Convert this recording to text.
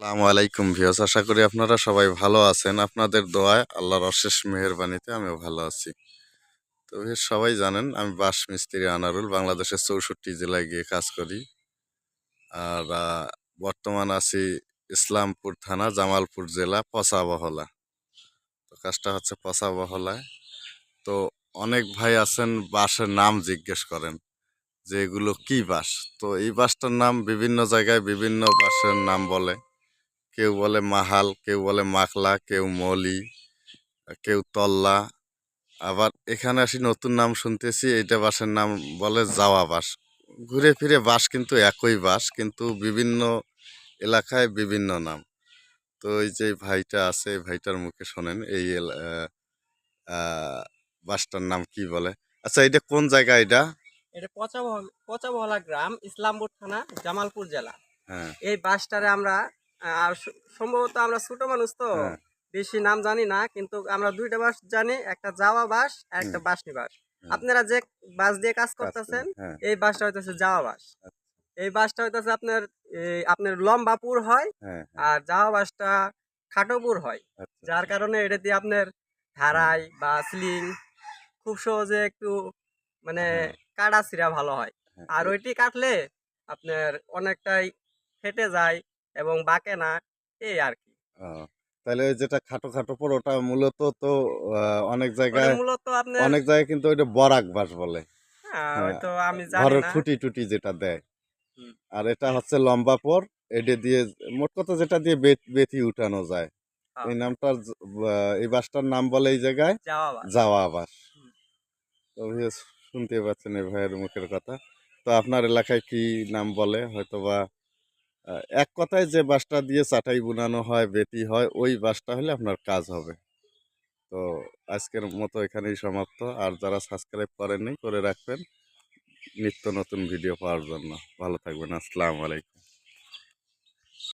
আসসালামু আলাইকুম ভিউস আশা করি আপনারা সবাই ভালো আছেন। আপনাদের দোয়ায় আল্লাহর অশেষ মেহেরবানিতে আমিও ভালো আছি। তো সবাই জানেন, আমি বাস মিস্ত্রি আনারুল, বাংলাদেশের চৌষট্টি জেলায় গিয়ে কাজ করি। আর বর্তমান আছি ইসলামপুর থানা, জামালপুর জেলা পচাবহলা তো কাজটা হচ্ছে পচাবহলায় তো অনেক ভাই আছেন বাসের নাম জিজ্ঞেস করেন যে এগুলো কি বাস তো এই বাসটার নাম বিভিন্ন জায়গায় বিভিন্ন বাসের নাম বলে। কেউ বলে মাহাল কেউ বলে মাখলা কেউ মলি কেউ তল্লা। আবার এখানে আসি নতুন নাম শুনতেছি এইটা বাসের নাম বলে জাওয়া বাস। ঘুরে ফিরে বাস কিন্তু একই বাস কিন্তু বিভিন্ন এলাকায় বিভিন্ন নাম। তো এই যে ভাইটা আছে এই ভাইটার মুখে শোনেন এই বাসটার নাম কি বলে? আচ্ছা এটা কোন জায়গা এটা এটা পচাবহলা গ্রাম ইসলামপুর থানা জামালপুর জেলা। হ্যাঁ। এই বাসটারে আমরা আর সম্ভবত আমরা ছোট মানুষ তো হ্যাঁ। বেশি নাম জানি না কিন্তু আমরা দুইটা বাস জানি একটা যাওয়া বাস আর একটা বাসনি বাস। হুম। আপনারা যে বাস দিয়ে কাজ করতেছেন হ্যাঁ। এই বাসটা হইতেছে যাওয়া বাস। আচ্ছা। এই বাসটা হইতেছে আপনার আপনার লম্বাপুর হয় হ্যাঁ হ্যাঁ, আর যাওয়া বাসটা খাটোপুর হয়। আচ্ছা যার কারণে এটা দিয়ে আপনার ধারাই বা স্লিং খুব সহজে একটু মানে হ্যাঁ। কাটা ছিঁড়া ভালো হয়। হ্যাঁ, আর ওইটি কাটলে আপনার অনেকটাই ফেটে যায় এবং বাঁকে না এই আর কি তাহলে ওই যেটা খাটো খাটো পর ওটা মূলত তো অনেক জায়গায় মূলত আপনার অনেক জায়গায় কিন্তু ওইটা বরাক বাস বলে। হ্যাঁ, হয়তো আমি জানি ঘরের খুঁটি টুটি যেটা দেয়। আর এটা হচ্ছে লম্বা পর এটা দিয়ে মোট কথা যেটা দিয়ে বেত- উঠানো যায়। এই নামটার এই বাসটার নাম বলে এই জায়গায় যাওয়া বাস। তো শুনতে পাচ্ছেন এই ভাইয়ের মুখের কথা। তো আপনার এলাকায় কি নাম বলে? হয়তোবা এক কথায় যে বাসটা দিয়ে চাটাই বুনানো হয়, বেটি হয়, ওই বাসটা হলে আপনার কাজ হবে। তো আজকের মতো এখানেই সমাপ্ত। আর যারা সাবস্ক্রাইব করেননি, করে রাখবেন নিত্য নতুন ভিডিও পাওয়ার জন্য। ভালো থাকবেন। আসসালামু আলাইকুম।